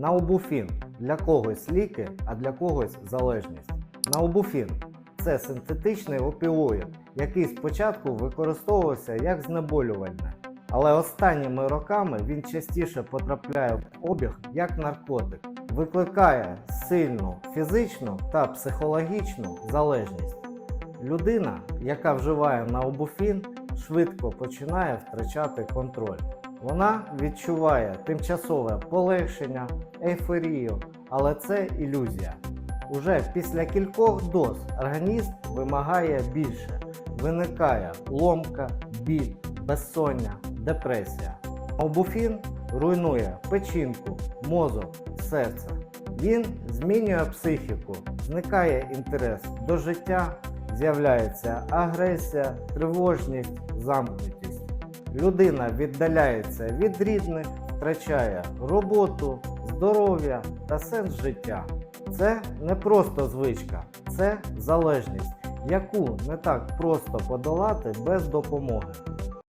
Наубуфін для когось ліки, а для когось залежність. Наубуфін це синтетичний опіоїд, який спочатку використовувався як знеболювальне. Але останніми роками він частіше потрапляє в обіг як наркотик, викликає сильну фізичну та психологічну залежність. Людина, яка вживає наубуфін, швидко починає втрачати контроль. Вона відчуває тимчасове полегшення, ейфорію, але це ілюзія. Уже після кількох доз організм вимагає більше. Виникає ломка, біль, безсоння, депресія. Обуфін руйнує печінку, мозок, серце. Він змінює психіку, зникає інтерес до життя, з'являється агресія, тривожність, замкнутість. Людина віддаляється від рідних, втрачає роботу, здоров'я та сенс життя. Це не просто звичка, це залежність, яку не так просто подолати без допомоги.